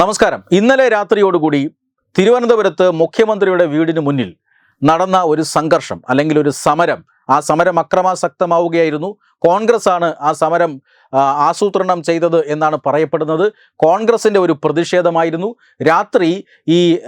നമസ്കാരം. ഇന്നലെ രാത്രിയോടുകൂടി തിരുവനന്തപുരത്ത് മുഖ്യമന്ത്രിയുടെ വീടിന് മുന്നിൽ നടന്ന ഒരു സംഘർഷം അല്ലെങ്കിൽ ഒരു സമരം. ആ സമരം അക്രമാസക്തമാവുകയായിരുന്നു. കോൺഗ്രസ് ആണ് ആ സമരം ആസൂത്രണം ചെയ്തത് എന്നാണ് പറയപ്പെടുന്നത്. കോൺഗ്രസിന്റെ ഒരു പ്രതിഷേധമായിരുന്നു. രാത്രി ഈ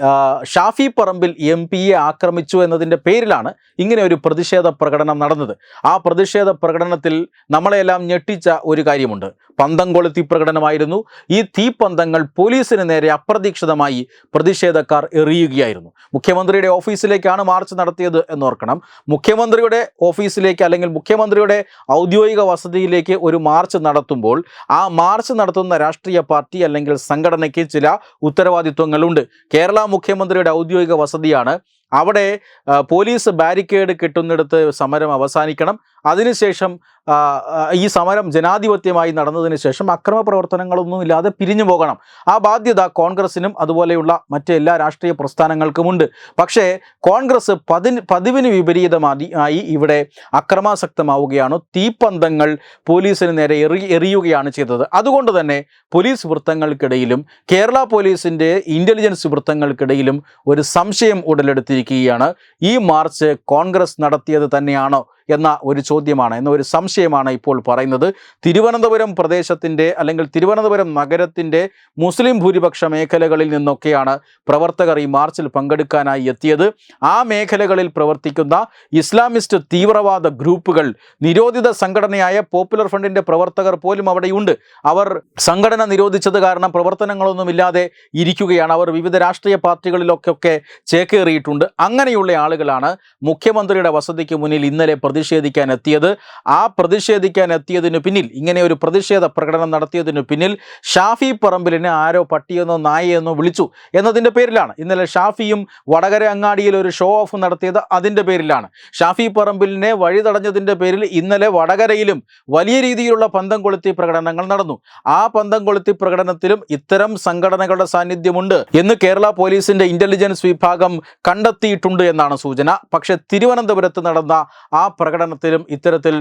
ഷാഫി പറമ്പിൽ എം പിയെ ആക്രമിച്ചു എന്നതിന്റെ പേരിലാണ് ഇങ്ങനെ ഒരു പ്രതിഷേധ പ്രകടനം നടന്നത്. ആ പ്രതിഷേധ പ്രകടനത്തിൽ നമ്മളെല്ലാം ഞെട്ടിച്ച ഒരു കാര്യമുണ്ട്. പന്തം കൊളുത്തി പ്രകടനമായിരുന്നു. ഈ തീപ്പന്തങ്ങൾ പോലീസിന് നേരെ അപ്രതീക്ഷിതമായി പ്രതിഷേധക്കാർ എറിയുകയായിരുന്നു. മുഖ്യമന്ത്രിയുടെ ഓഫീസിലേക്കാണ് മാർച്ച് നടത്തിയത് എന്നോർക്കണം. മുഖ്യമന്ത്രിയുടെ ഓഫീസിലേക്ക് അല്ലെങ്കിൽ മുഖ്യമന്ത്രിയുടെ ഔദ്യോഗിക വസതിയിലേക്ക് ഒരു മാർച്ച് നടത്തുമ്പോൾ ആ മാർച്ച് നടത്തുന്ന രാഷ്ട്രീയ പാർട്ടി അല്ലെങ്കിൽ സംഘടനയ്ക്ക് ചില ഉത്തരവാദിത്വങ്ങളുണ്ട്. കേരള മുഖ്യമന്ത്രിയുടെ ഔദ്യോഗിക വസതിയാണ്. അവിടെ പോലീസ് ബാരിക്കേഡ് കെട്ടുന്നിടത്ത് സമരം അവസാനിക്കണം. അതിനുശേഷം ഈ സമരം ജനാധിപത്യമായി നടന്നതിന് ശേഷം അക്രമ പ്രവർത്തനങ്ങളൊന്നും ഇല്ലാതെ പിരിഞ്ഞു പോകണം. ആ ബാധ്യത കോൺഗ്രസിനും അതുപോലെയുള്ള മറ്റെല്ലാ രാഷ്ട്രീയ പ്രസ്ഥാനങ്ങൾക്കുമുണ്ട്. പക്ഷേ കോൺഗ്രസ് പതിന് പതിവിന് വിപരീതമായി ഇവിടെ അക്രമാസക്തമാവുകയാണ്. തീപ്പന്തങ്ങൾ പോലീസിന് നേരെ എറി എറിയുകയാണ് ചെയ്തത്. അതുകൊണ്ട് തന്നെ പോലീസ് വൃത്തങ്ങൾക്കിടയിലും കേരള പോലീസിന്റെ ഇന്റലിജൻസ് വൃത്തങ്ങൾക്കിടയിലും ഒരു സംശയം ഉടലെടുത്തിരിക്കുകയാണ്. ഈ മാർച്ച് കോൺഗ്രസ് നടത്തിയത് തന്നെയാണോ? എന്ന ഒരു ചോദ്യമാണ് എന്ന ഒരു സംശയമാണ് ഇപ്പോൾ പറയുന്നത്. തിരുവനന്തപുരം പ്രദേശത്തിന്റെ അല്ലെങ്കിൽ തിരുവനന്തപുരം നഗരത്തിന്റെ മുസ്ലിം ഭൂരിപക്ഷ മേഖലകളിൽ നിന്നൊക്കെയാണ് പ്രവർത്തകർ ഈ മാർച്ചിൽ പങ്കെടുക്കാനായി എത്തിയത്. ആ മേഖലകളിൽ പ്രവർത്തിക്കുന്ന ഇസ്ലാമിസ്റ്റ് തീവ്രവാദ ഗ്രൂപ്പുകൾ നിരോധിത സംഘടനയായ പോപ്പുലർ ഫ്രണ്ടിന്റെ പ്രവർത്തകർ പോലും അവിടെയുണ്ട്. അവർ സംഘടന നിരോധിച്ചത് കാരണം പ്രവർത്തനങ്ങളൊന്നുമില്ലാതെ ഇരിക്കുകയാണ്. അവർ വിവിധ രാഷ്ട്രീയ പാർട്ടികളിലൊക്കെ ചേക്കേറിയിട്ടുണ്ട്. അങ്ങനെയുള്ള ആളുകളാണ് മുഖ്യമന്ത്രിയുടെ വസതിക്ക് മുന്നിൽ ഇന്നലെ പ്രതിഷേധിക്കാൻ എത്തിയത് ആ പ്രതിഷേധിക്കാൻ എത്തിയതിനു പിന്നിൽ ഇങ്ങനെ ഒരു പ്രതിഷേധ പ്രകടനം നടത്തിയതിനു പിന്നിൽ ഷാഫി പറമ്പിലിനെ ആരോ പട്ടിയെന്നോ നായയെന്നോ വിളിച്ചു എന്നതിന്റെ പേരിലാണ്. ഇന്നലെ ഷാഫിയും വടകര അങ്ങാടിയിൽ ഒരു ഷോ ഓഫ് നടത്തിയത് അതിന്റെ പേരിലാണ്. ഷാഫി പറമ്പിലിനെ വഴി തടഞ്ഞതിന്റെ പേരിൽ ഇന്നലെ വടകരയിലും വലിയ രീതിയിലുള്ള പന്തം കൊളുത്തി പ്രകടനങ്ങൾ നടന്നു. ആ പന്തം കൊളുത്തി പ്രകടനത്തിലും ഇത്തരം സംഘടനകളുടെ സാന്നിധ്യമുണ്ട് എന്ന് കേരള പോലീസിന്റെ ഇന്റലിജൻസ് വിഭാഗം കണ്ടെത്തിയിട്ടുണ്ട് എന്നാണ് സൂചന. പക്ഷേ തിരുവനന്തപുരത്ത് നടന്ന ആ പ്രകടനത്തിലും ഇത്തരത്തിൽ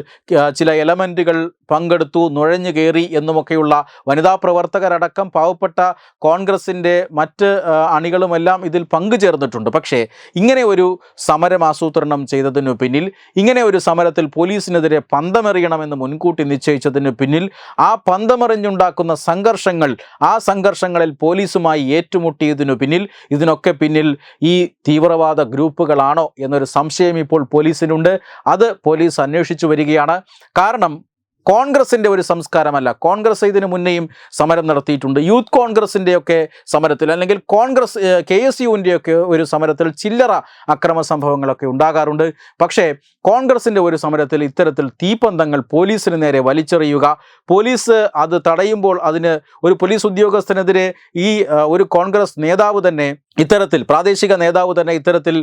ചില എലമെന്റുകൾ പങ്കെടുത്തു നുഴഞ്ഞു കയറി എന്നുമൊക്കെയുള്ള വനിതാ പ്രവർത്തകരടക്കം പാവപ്പെട്ട കോൺഗ്രസിന്റെ മറ്റ് അണികളുമെല്ലാം ഇതിൽ പങ്കുചേർന്നിട്ടുണ്ട്. പക്ഷേ ഇങ്ങനെ ഒരു സമരം ആസൂത്രണം ചെയ്തതിനു പിന്നിൽ ഇങ്ങനെ ഒരു സമരത്തിൽ പോലീസിനെതിരെ പന്തമെറിയണമെന്ന് മുൻകൂട്ടി നിശ്ചയിച്ചതിനു പിന്നിൽ ആ പന്തമെറിഞ്ഞുണ്ടാക്കുന്ന സംഘർഷങ്ങൾ ആ സംഘർഷങ്ങളിൽ പോലീസുമായി ഏറ്റുമുട്ടിയതിനു പിന്നിൽ ഇതിനൊക്കെ പിന്നിൽ ഈ തീവ്രവാദ ഗ്രൂപ്പുകളാണോ എന്നൊരു സംശയം ഇപ്പോൾ പോലീസിനുണ്ട്. അത് പോലീസ് അന്വേഷിച്ചു വരികയാണ്. കാരണം കോൺഗ്രസിന്റെ ഒരു സംസ്കാരമല്ല. കോൺഗ്രസ് ഇതിന് മുന്നേയും സമരം നടത്തിയിട്ടുണ്ട്. യൂത്ത് കോൺഗ്രസിന്റെയൊക്കെ സമരത്തിൽ അല്ലെങ്കിൽ കോൺഗ്രസ് കെ എസ് യുവിന്റെയൊക്കെ ഒരു സമരത്തിൽ ചില്ലറ അക്രമ സംഭവങ്ങളൊക്കെ ഉണ്ടാകാറുണ്ട്. പക്ഷേ കോൺഗ്രസിന്റെ ഒരു സമരത്തിൽ ഇത്തരത്തിൽ തീപ്പന്തങ്ങൾ പോലീസിന് നേരെ വലിച്ചെറിയുക പോലീസ് അത് തടയുമ്പോൾ അതിന് ഒരു പോലീസ് ഉദ്യോഗസ്ഥനെതിരെ ഈ ഒരു കോൺഗ്രസ് നേതാവ് തന്നെ ഇത്തരത്തിൽ പ്രാദേശിക നേതാവ് തന്നെ ഇത്തരത്തിൽ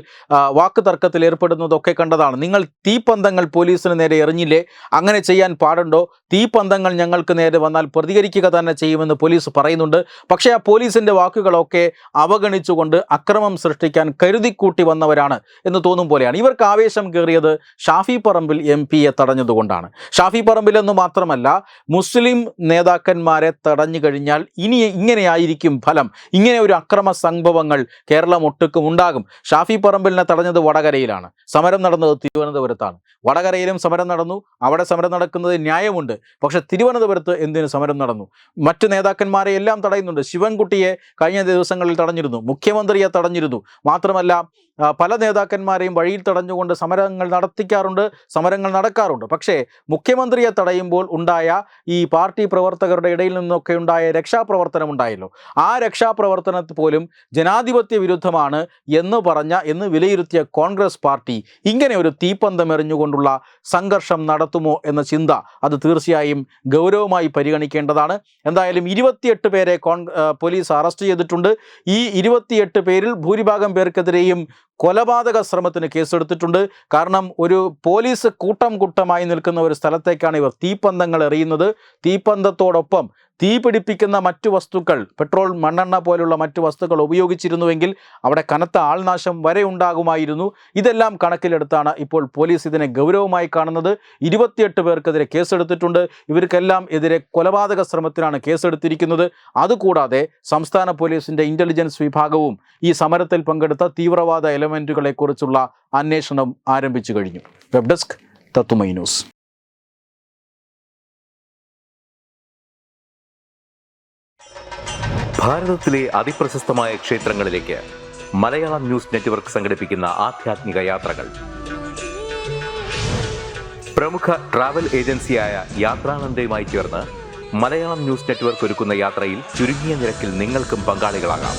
വാക്ക് തർക്കത്തിൽ ഏർപ്പെടുന്നതൊക്കെ കണ്ടതാണ്. നിങ്ങൾ തീപ്പന്തങ്ങൾ പോലീസിന് നേരെ എറിഞ്ഞില്ലേ? അങ്ങനെ ചെയ്യാൻ പാടുണ്ടോ? തീപ്പന്തങ്ങൾ ഞങ്ങൾക്ക് നേരെ വന്നാൽ പ്രതികരിക്കുക തന്നെ ചെയ്യുമെന്ന് പോലീസ് പറയുന്നുണ്ട്. പക്ഷേ ആ പോലീസിന്റെ വാക്കുകളൊക്കെ അവഗണിച്ചുകൊണ്ട് അക്രമം സൃഷ്ടിക്കാൻ കരുതിക്കൂട്ടി വന്നവരാണ് എന്ന് തോന്നും പോലെയാണ്. ഇവർക്ക് ആവേശം കയറിയത് ഷാഫി പറമ്പിൽ എം പിയെ തടഞ്ഞതുകൊണ്ടാണ്. ഷാഫി പറമ്പിൽ എന്ന് മാത്രമല്ല മുസ്ലിം നേതാക്കന്മാരെ തടഞ്ഞു കഴിഞ്ഞാൽ ഇനി ഇങ്ങനെയായിരിക്കും ഫലം. ഇങ്ങനെ ഒരു അക്രമ സംഭവങ്ങൾ കേരളം ഒട്ടുക്കും ഉണ്ടാകും. ഷാഫി പറമ്പിലിനെ തടഞ്ഞത് വടകരയിലാണ്. സമരം നടന്നത് തിരുവനന്തപുരത്താണ്. വടകരയിലും സമരം നടന്നു. അവിടെ സമരം നടക്കുന്നത് ന്യായമുണ്ട്. പക്ഷെ തിരുവനന്തപുരത്ത് എന്തിനു സമരം നടന്നു? മറ്റു നേതാക്കന്മാരെ എല്ലാം തടയുന്നുണ്ട്. ശിവൻകുട്ടിയെ കഴിഞ്ഞ ദിവസങ്ങളിൽ തടഞ്ഞിരുന്നു. മുഖ്യമന്ത്രിയെ തടഞ്ഞിരുന്നു. മാത്രമല്ല പല നേതാക്കന്മാരെയും വഴിയിൽ തടഞ്ഞുകൊണ്ട് സമരങ്ങൾ നടത്തിക്കാറുണ്ട് സമരങ്ങൾ നടക്കാറുണ്ട്. പക്ഷേ മുഖ്യമന്ത്രിയെ തടയുമ്പോൾ ഉണ്ടായ ഈ പാർട്ടി പ്രവർത്തകരുടെ ഇടയിൽ നിന്നൊക്കെ ഉണ്ടായ രക്ഷാപ്രവർത്തനം ഉണ്ടായല്ലോ. ആ രക്ഷാപ്രവർത്തനത്തിൽ പോലും ജനാധിപത്യ വിരുദ്ധമാണ് എന്ന് പറഞ്ഞ എന്ന് വിലയിരുത്തിയ കോൺഗ്രസ് പാർട്ടി ഇങ്ങനെ ഒരു തീപ്പന്തം എറിഞ്ഞുകൊണ്ടുള്ള സംഘർഷം നടത്തുമോ എന്ന ചിന്ത അത് തീർച്ചയായും ഗൗരവമായി പരിഗണിക്കേണ്ടതാണ്. എന്തായാലും ഇരുപത്തിയെട്ട് പേരെ കോൺ പോലീസ് അറസ്റ്റ് ചെയ്തിട്ടുണ്ട്. ഈ ഇരുപത്തിയെട്ട് പേരിൽ ഭൂരിഭാഗം പേർക്കെതിരെയും കൊലപാതക ശ്രമത്തിന് കേസെടുത്തിട്ടുണ്ട്. കാരണം ഒരു പോലീസ് കൂട്ടം കൂട്ടമായി നിൽക്കുന്ന ഒരു സ്ഥലത്തേക്കാണ് ഇവർ തീപ്പന്തങ്ങൾ എറിയുന്നത്. തീപ്പന്തത്തോടൊപ്പം തീ പിടിപ്പിക്കുന്ന മറ്റു വസ്തുക്കൾ പെട്രോൾ മണ്ണെണ്ണ പോലുള്ള മറ്റു വസ്തുക്കൾ ഉപയോഗിച്ചിരുന്നുവെങ്കിൽ അവിടെ കനത്ത ആൾനാശം വരെ ഉണ്ടാകുമായിരുന്നു. ഇതെല്ലാം കണക്കിലെടുത്താണ് ഇപ്പോൾ പോലീസ് ഇതിനെ ഗൗരവമായി കാണുന്നത്. ഇരുപത്തിയെട്ട് പേർക്കെതിരെ കേസെടുത്തിട്ടുണ്ട്. ഇവർക്കെല്ലാം എതിരെ കൊലപാതക ശ്രമത്തിനാണ് കേസെടുത്തിരിക്കുന്നത്. അതുകൂടാതെ സംസ്ഥാന പോലീസിന്റെ ഇന്റലിജൻസ് വിഭാഗവും ഈ സമരത്തിൽ പങ്കെടുത്ത തീവ്രവാദ എലമെന്റുകളെക്കുറിച്ചുള്ള അന്വേഷണം ആരംഭിച്ചു കഴിഞ്ഞു. വെബ് ഡെസ്ക് തത്തുമൈ ന്യൂസ്. അതിപ്രശസ്തമായ മലയാളം ന്യൂസ് നെറ്റ്വർക്ക് സംഘടിപ്പിക്കുന്ന യാത്രകൾ. പ്രമുഖ ഏജൻസിയായ യാത്രാനന്ദയുമായി ചേർന്ന് മലയാളം ന്യൂസ് നെറ്റ്വർക്ക് ഒരുക്കുന്ന യാത്രയിൽ ചുരുങ്ങിയ നിരക്കിൽ പങ്കാളികളാകാം.